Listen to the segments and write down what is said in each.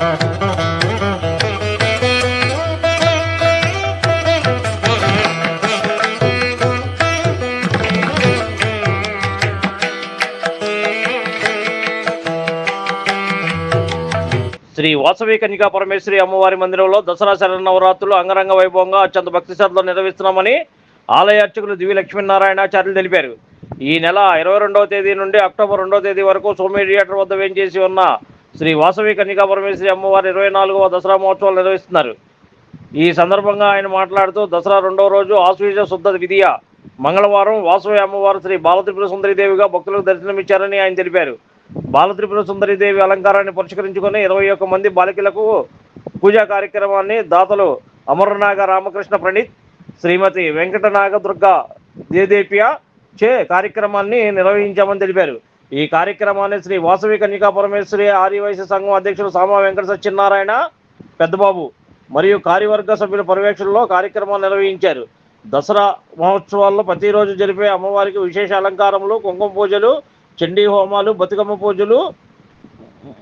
శ్రీ వాసవి కన్యకా పరమేశ్వరి అమ్మవారి మందిరంలో దసరా శరణవరాత్రులు అంగరంగ వైభవంగా అత్యంత భక్తి శ్రద్ధలో నిర్వహిస్తున్నామని ఆలయ అర్చకులు దివి లక్ష్మీనారాయణాచార్యులు తెలిపారు. ఈ నెల ఇరవై రెండవ తేదీ నుండి అక్టోబర్ రెండవ తేదీ వరకు సోమే థియేటర్ వద్ద వేంచేసి ఉన్న శ్రీ వాసవి కన్యకా పరమేశ్వరి అమ్మవారి ఇరవై నాలుగవ దసరా మహోత్సవాలు నిర్వహిస్తున్నారు. ఈ సందర్భంగా ఆయన మాట్లాడుతూ దసరా రెండవ రోజు ఆశ్వీజ శుద్ధ విధియ మంగళవారం వాసవి అమ్మవారు శ్రీ బాలత్రిపుర సుందరీదేవిగా భక్తులకు దర్శనమిచ్చారని ఆయన తెలిపారు. బాలత్రిపుర సుందరీదేవి అలంకారాన్ని పురస్కరించుకొని ఇరవై ఒక్క మంది బాలికలకు పూజా కార్యక్రమాన్ని దాతలు అమరనాగ రామకృష్ణ ప్రణీత్ శ్రీమతి వెంకటనాగ దుర్గా దేదేపియా చే కార్యక్రమాన్ని నిర్వహించామని తెలిపారు. ఈ కార్యక్రమాన్ని శ్రీ వాసవి కన్యకా పరమేశ్వరి ఆర్యవైశ్య సంఘం అధ్యక్షులు సామా వెంకట సత్యనారాయణ పెద్దబాబు మరియు కార్యవర్గ సభ్యుల పర్యవేక్షణలో కార్యక్రమాలు నిర్వహించారు. దసరా మహోత్సవాల్లో ప్రతిరోజు జరిపే అమ్మవారికి విశేష అలంకారములు కుంకుమ పూజలు చండీ హోమాలు బతుకమ్మ పూజలు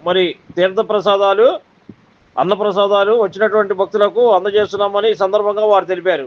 మరి తీర్థ ప్రసాదాలు అన్నప్రసాదాలు వచ్చినటువంటి భక్తులకు అందజేస్తున్నామని ఈ సందర్భంగా వారు తెలిపారు.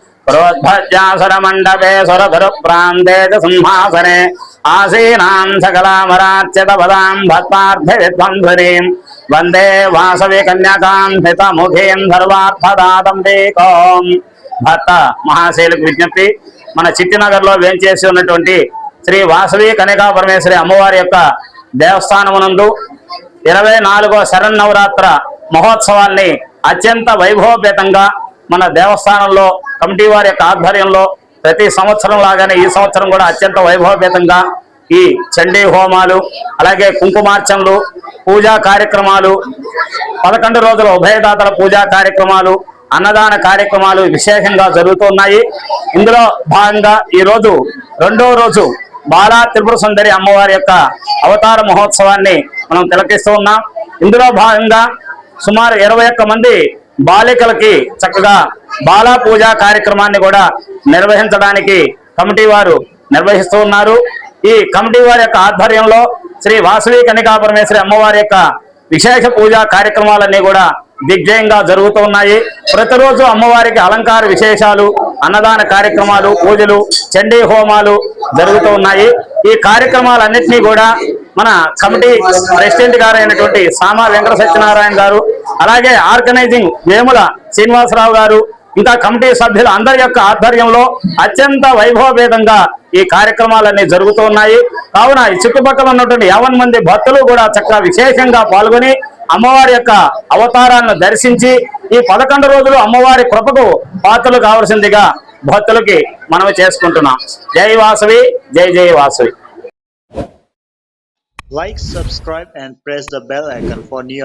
సన్నిధే గిరిపురే మండపే సురధుర ప్రాంతే సింహాసనే ఆసీనాం సకలామరాచ్యత పదాం భక్తార్థ విధ్వంసరీం వందే వాసవి కన్యాకాం హిత ముఖీం ధర్వార్థదాతం టీకోం. భక్త మహాశైలకు విజ్ఞప్తి మన చిట్టినగర్లో వేంచేసి ఉన్నటువంటి శ్రీ వాసవి కనికా పరమేశ్వరి అమ్మవారి యొక్క దేవస్థానమునందు ఇరవై నాలుగో శరన్నవరాత్ర మహోత్సవాన్ని అత్యంత వైభవపేతంగా మన దేవస్థానంలో కమిటీ వారి యొక్క ఆధ్వర్యంలో ప్రతి సంవత్సరం లాగానే ఈ సంవత్సరం కూడా అత్యంత వైభవపేతంగా ఈ చండీ హోమాలు అలాగే కుంకుమార్చనలు పూజా కార్యక్రమాలు పదకొండు రోజుల ఉభయదాతల పూజా కార్యక్రమాలు అన్నదాన కార్యక్రమాలు విశేషంగా జరుగుతున్నాయి ఇందులో భాగంగా ఈరోజు రెండో రోజు బాలా త్రిపుర సుందరి అమ్మవారి యొక్క అవతార మహోత్సవాన్ని మనం తిలకిస్తూ ఉన్నాం. ఇందులో భాగంగా సుమారు ఇరవై ఒక్క మంది బాలికలకి చక్కగా బాలా పూజ కార్యక్రమాన్ని కూడా నిర్వహించడానికి కమిటీ వారు నిర్వహిస్తూ ఉన్నారు. ఈ కమిటీ వారి యొక్క ఆధ్వర్యంలో శ్రీ వాసవి కనికా పరమేశ్వరి అమ్మవారి యొక్క విశేష పూజా కార్యక్రమాలన్నీ కూడా దిగ్జయంగా జరుగుతూ ఉన్నాయి. ప్రతిరోజు అమ్మవారికి అలంకార విశేషాలు అన్నదాన కార్యక్రమాలు పూజలు చండీ హోమాలు జరుగుతూ ఉన్నాయి. ఈ కార్యక్రమాలన్నింటినీ కూడా మన కమిటీ ప్రెసిడెంట్ గారు అయినటువంటి సామా వెంకట సత్యనారాయణ గారు అలాగే ఆర్గనైజింగ్ వేముల శ్రీనివాసరావు గారు ఇంకా కమిటీ సభ్యుల అందరి యొక్క ఆధ్వర్యంలో అత్యంత వైభవభేదంగా ఈ కార్యక్రమాలన్నీ జరుగుతూ ఉన్నాయి. కావున ఈ చుట్టుపక్కల ఉన్నటువంటి యావన్ మంది భక్తులు కూడా చక్కగా విశేషంగా పాల్గొని అమ్మవారి యొక్క అవతారాలను దర్శించి ఈ పదకొండు రోజులు అమ్మవారి కృపకు పాత్రలు కావలసిందిగా భక్తులకి మనవి చేసుకుంటున్నాం. జై వాసవి జై జై Vasavi. Like subscribe and press the bell icon for new.